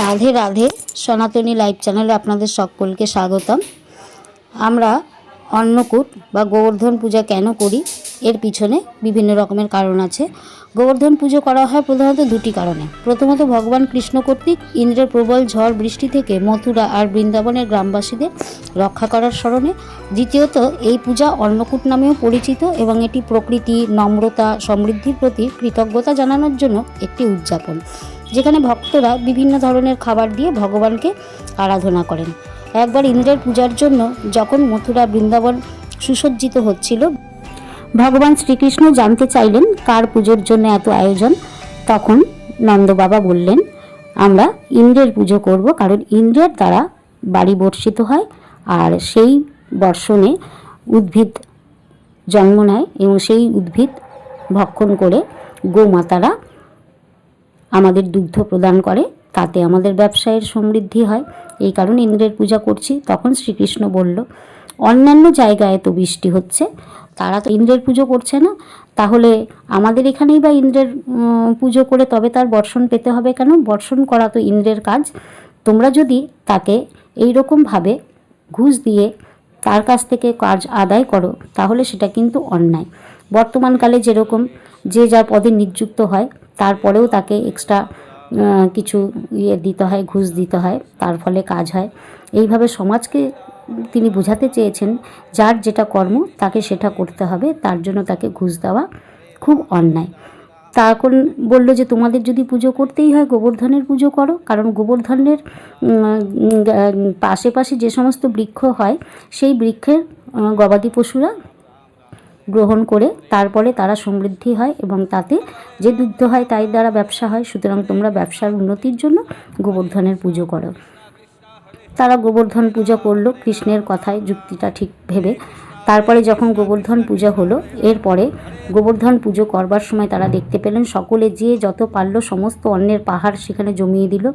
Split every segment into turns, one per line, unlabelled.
রাধে রাধে সনাতনী লাইভ চ্যানেলে আপনাদের সকলকে স্বাগতম। আমরা অন্নকূট বা গোবর্ধন পূজা কেন করি? এর পিছনে বিভিন্ন রকমের কারণ আছে। গোবর্ধন পুজো করা হয় প্রধানত দুটি কারণে। প্রথমত ভগবান কৃষ্ণ কর্তৃক ইন্দ্রের প্রবল ঝড় বৃষ্টি থেকে মথুরা আর বৃন্দাবনের গ্রামবাসীদের রক্ষা করার স্মরণে। দ্বিতীয়ত, এই পূজা অন্নকূট নামেও পরিচিত এবং এটি প্রকৃতি, নম্রতা, সমৃদ্ধির প্রতি কৃতজ্ঞতা জানানোর জন্য একটি উদযাপন। যেখানে ভক্তরা বিভিন্ন ধরনের খাবার দিয়ে ভগবানকে আরাধনা করেন। একবার ইন্দ্রের পূজার জন্য যখন মথুরা বৃন্দাবন সুসজ্জিত হচ্ছিল, ভগবান শ্রীকৃষ্ণ জানতে চাইলেন কার পুজোর জন্য এত আয়োজন। তখন নন্দবাবা বললেন, আমরা ইন্দ্রের পুজো করব কারণ ইন্দ্রের দ্বারা বাড়ি বর্ষিত হয় আর সেই বর্ষণে উদ্ভিদ জন্ম নেয় এবং সেই উদ্ভিদ ভক্ষণ করে গোমাতারা আমাদের দুগ্ধ প্রদান করে, তাতে আমাদের ব্যবসায়ের সমৃদ্ধি হয়। এই কারণে ইন্দ্রের পূজা করছি। তখন শ্রীকৃষ্ণ বলল, অন্যান্য জায়গায় তো বৃষ্টি হচ্ছে, তারা তো ইন্দ্রের পুজো করছে না। তাহলে আমাদের এখানেই বা ইন্দ্রের পুজো করে তবে তার বর্ষণ পেতে হবে কেন? বর্ষণ করা তো ইন্দ্রের কাজ। তোমরা যদি তাকে এই রকমভাবে ঘুষ দিয়ে তার কাছ থেকে কাজ আদায় করো, তাহলে সেটা কিন্তু অন্যায়। বর্তমানকালে যেরকম যে যার পদে নিযুক্ত হয় তারপরেও তাকে এক্সট্রা কিছু ইয়ে দিতে হয় ঘুষ দিতে হয় তার ফলে কাজ হয়। এইভাবে সমাজকে তিনি বোঝাতে চেয়েছেন যার যেটা কর্ম তাকে সেটা করতে হবে তার জন্য তাকে ঘুষ দেওয়া খুব অন্যায়। তখন বলল যে তোমাদের যদি পুজো করতেই হয় গোবর্ধনের পুজো করো। কারণ গোবর্ধনের উম, আশেপাশে যে সমস্ত বৃক্ষ হয় সেই বৃক্ষের গবাদি পশুরা গ্রহণ করে তারপরে তারা সমৃদ্ধি হয় এবং তাতে যে দুগ্ধ হয় তাই দ্বারা ব্যবসা হয়। সুতরাং তোমরা ব্যবসার উন্নতির জন্য গোবর্ধনের পুজো করো। তারা গোবর্ধন পূজা করল কৃষ্ণের কথায় যুক্তিটা ঠিক ভেবে। তারপরে যখন গোবর্ধন পূজা হলো, এরপরে গোবর্ধন পুজো করবার সময় তারা দেখতে পেলেন সকলে যে যত পারল সমস্ত অন্যের পাহাড় সেখানে জমিয়ে দিল।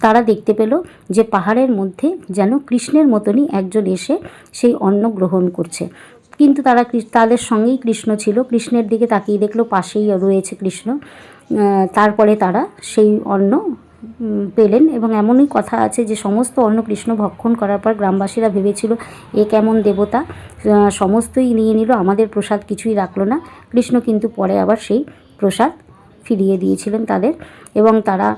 তারা দেখতে পেল যে পাহাড়ের মধ্যে যেন কৃষ্ণের মতনই একজন এসে সেই অন্ন গ্রহণ করছে। কিন্তু তারা তাদের সঙ্গেই কৃষ্ণ ছিল। কৃষ্ণের দিকে তাকিয়ে দেখল পাশেই রয়েছে কৃষ্ণ। তারপরে তারা সেই অন্ন পেলেন এবং এমনই কথা আছে যে সমস্ত অন্ন কৃষ্ণ ভক্ষণ করার পর গ্রামবাসীরা ভেবেছিল, এ কেমন দেবতা? সমস্তই নিয়ে নিল, আমাদের প্রসাদ কিছুই রাখল না। কৃষ্ণ কিন্তু পরে আবার সেই প্রসাদ ফিরিয়ে দিয়েছিলেন তাদের এবং তারা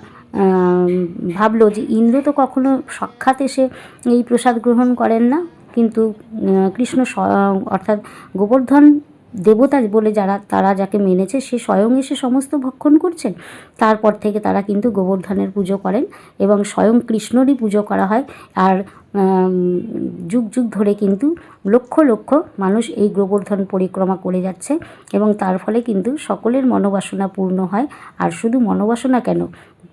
ভাবলো যে ইন্দ্র তো কখনো সাক্ষাৎ এসে এই প্রসাদ গ্রহণ করেন না। কিন্তু কৃষ্ণ অর্থাৎ গোবর্ধন দেবতা বলে যারা, তারা যাকে মেনেছে, সে স্বয়ং এসে সমস্ত ভক্ষণ করছেন। তারপর থেকে তারা কিন্তু গোবর্ধনের পুজো করেন এবং স্বয়ং কৃষ্ণরই পুজো করা হয়। আর যুগ যুগ ধরে কিন্তু লক্ষ লক্ষ মানুষ এই গোবর্ধন পরিক্রমা করে যাচ্ছে এবং তার ফলে কিন্তু সকলের মনোবাসনা পূর্ণ হয়। আর শুধু মনোবাসনা কেন?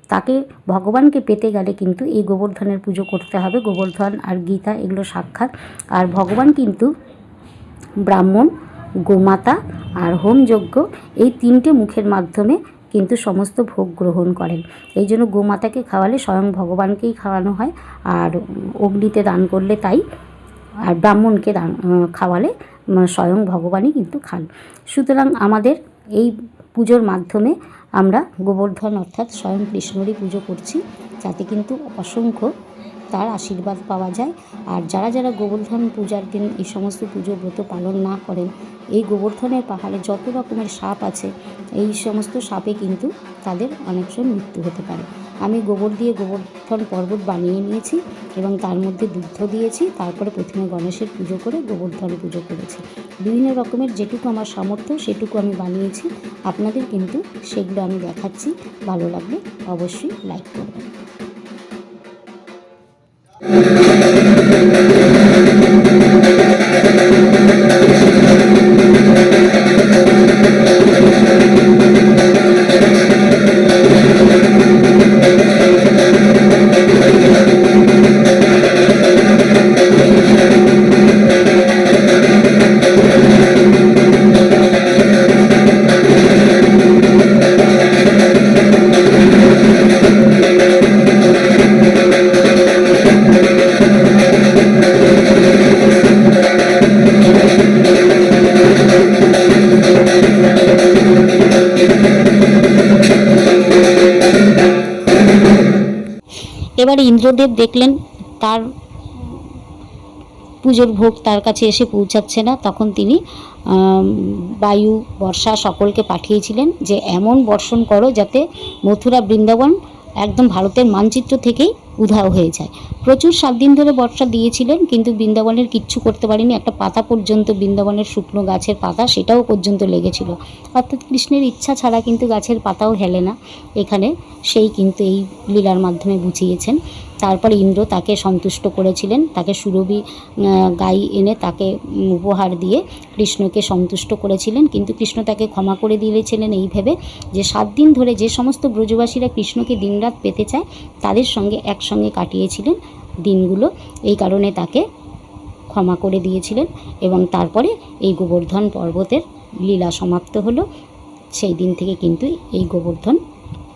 তাকে ভগবানকে পেতে গেলে কিন্তু এই গোবর্ধনের পুজো করতে হবে। গোবর্ধন আর গীতা এগুলো সাক্ষাৎ। আর ভগবান কিন্তু ব্রাহ্মণ গোমাতা আর হোমযজ্ঞ এই তিনটে মুখের মাধ্যমে কিন্তু সমস্ত ভোগ গ্রহণ করেন। এই জন্য গোমাতাকে খাওয়ালে স্বয়ং ভগবানকেই খাওয়ানো হয় আর অগ্নিতে দান করলে তাই, আর ব্রাহ্মণকে দান খাওয়ালে স্বয়ং ভগবানই কিন্তু খান। সুতরাং আমাদের এই পুজোর মাধ্যমে আমরা গোবর্ধন অর্থাৎ স্বয়ং কৃষ্ণরই পুজো করছি, যাতে কিন্তু অসংখ্য তার আশীর্বাদ পাওয়া যায়। আর যারা যারা গোবর্ধন পূজার দিন এই সমস্ত পুজো ব্রত পালন না করেন, এই গোবর্ধনের পাহাড়ে যত রকমের সাপ আছে, এই সমস্ত সাপে কিন্তু তাদের অনেক সময় মৃত্যু হতে পারে। আমি গোবর দিয়ে গোবর্ধন পর্বত বানিয়ে নিয়েছি এবং তার মধ্যে দুগ্ধ দিয়েছি, তারপরে প্রথমে গণেশের পুজো করে গোবর্ধন পুজো করেছি। বিভিন্ন রকমের যেটুকু আমার সামর্থ্য, সেটুকু আমি বানিয়েছি। আপনাদের কিন্তু সেগুলো আমি দেখাচ্ছি। ভালো লাগলে অবশ্যই লাইক করবেন। Thank you. এবার ইন্দ্রদেব দেখলেন তার পুজোর ভোগ তার কাছে এসে পৌঁছাচ্ছে না, তখন তিনি বায়ু, বর্ষা সকলকে পাঠিয়েছিলেন যে এমন বর্ষণ করো যাতে মথুরা বৃন্দাবন একদম ভারতের মানচিত্র থেকেই উধাও হয়ে যায়। প্রচুর সাত দিন ধরে বর্ষা দিয়েছিলেন, কিন্তু বৃন্দাবনের কিচ্ছু করতে পারেনি। একটা পাতা পর্যন্ত বৃন্দাবনের শুকনো গাছের পাতা, সেটাও পর্যন্ত লেগেছিল। অর্থাৎ কৃষ্ণের ইচ্ছা ছাড়া কিন্তু গাছের পাতাও হেলে না। এখানে সেই কিন্তু এই লীলার মাধ্যমে বুঝিয়েছেন। তারপরে ইন্দ্র তাকে সন্তুষ্ট করেছিলেন। তাকে সুরভি গাই এনে তাকে উপহার দিয়ে কৃষ্ণকে সন্তুষ্ট করেছিলেন। কিন্তু কৃষ্ণ তাকে ক্ষমা করে দিয়েছিলেন এই ভেবে যে সাত দিন ধরে যে সমস্ত ব্রজবাসীরা কৃষ্ণকে দিনরাত পেতে চায়, তাদের সঙ্গে একসঙ্গে কাটিয়েছিলেন দিনগুলো। এই কারণে তাকে ক্ষমা করে দিয়েছিলেন এবং তারপরে এই গোবর্ধন পর্বতের লীলা সমাপ্ত হলো। সেই দিন থেকে কিন্তু এই গোবর্ধন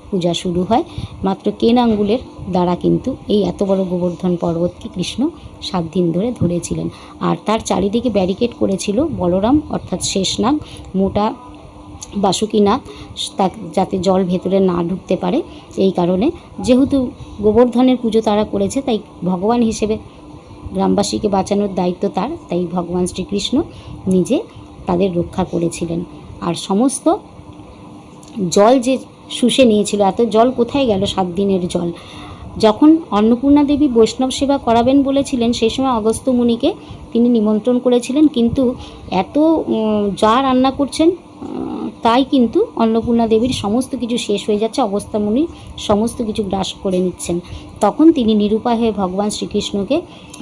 পূজা শুরু হয়। মাত্র কেন আঙ্গুলের দ্বারা কিন্তু এই এত বড় গোবর্ধন পর্বতকে কৃষ্ণ সাত দিন ধরে ধরেছিলেন। আর তার চারিদিকে ব্যারিকেড করেছিল বলরাম, অর্থাৎ শেষনাগ, মোটা বাসুকিনাথ তা যাতে জল ভেতরে না ঢুকতে পারে এই কারণে। যেহেতু গোবর্ধনের পুজো তারা করেছে, তাই ভগবান হিসেবে গ্রামবাসীকে বাঁচানোর দায়িত্ব তার, তাই ভগবান শ্রীকৃষ্ণ নিজে তাদের রক্ষা করেছিলেন। আর সমস্ত জল যে শুষে নিয়েছিল, এত জল কোথায় গেল সাত দিনের জল? যখন অন্নপূর্ণা দেবী বৈষ্ণব সেবা করাবেন বলেছিলেন, সেই সময় অগস্ত্য মুনিকে তিনি নিমন্ত্রণ করেছিলেন, কিন্তু এত যা রান্না করছেন তাই কিন্তু অন্নপূর্ণা দেবীর সমস্ত কিছু শেষ হয়ে যাচ্ছে, অবস্থা মুনি সমস্ত কিছু গ্রাস করে নিচ্ছেন। তখন তিনি নিরুপায় হয়ে ভগবান শ্রীকৃষ্ণকে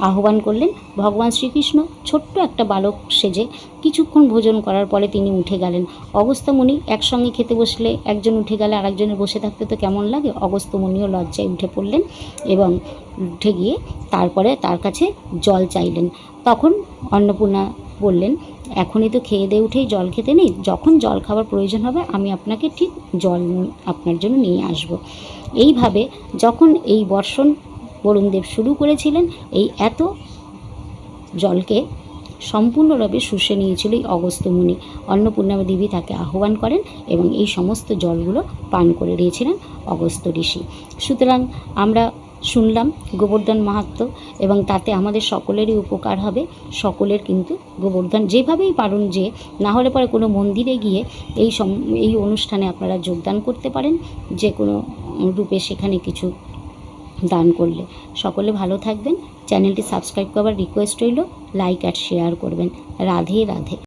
আহ্বান করলেন, ভগবান শ্রীকৃষ্ণ, ছোট্ট একটা বালক সেজে কিছুক্ষণ ভোজন করার পরে তিনি উঠে গেলেন। অগস্তামুনি একসঙ্গে খেতে বসলে, একজন উঠে গেলে আরেকজনের বসে থাকতে তো কেমন লাগে? অগস্ত্য মুনিও লজ্জায় উঠে পড়লেন এবং উঠে গিয়ে তারপরে তার কাছে জল চাইলেন। তখন অন্নপূর্ণা বললেন এখনই তো খেয়ে দিয়ে উঠেই জল খেতে নেই। যখন জল খাবার প্রয়োজন হবে, আমি আপনাকে ঠিক জল আপনার জন্য নিয়ে আসব। এইভাবে যখন এই বর্ষণ বরুণদেব শুরু করেছিলেন, এই এত জলকে সম্পূর্ণভাবে শুষে নিয়েছিল এই অগস্ত্য মুনি অন্নপূর্ণা দেবী তাকে আহ্বান করেন এবং এই সমস্ত জলগুলো পান করে দিয়েছিলেন অগস্ত্য ঋষি। সুতরাং আমরা শুনলাম গোবর্ধন মাহাত্ম এবং তাতে আমাদের সকলেরই উপকার হবে, সকলের কিন্তু গোবর্ধন যেভাবেই পারুন যে, না হলে পরে কোনো মন্দিরে গিয়ে এই সম, এই অনুষ্ঠানে আপনারা যোগদান করতে পারেন, যে কোনো রূপে সেখানে কিছু দান করলে। সকলে ভালো থাকবেন, চ্যানেলটি সাবস্ক্রাইব করার রিকোয়েস্ট রইল লাইক আর শেয়ার করবেন। রাধে রাধে।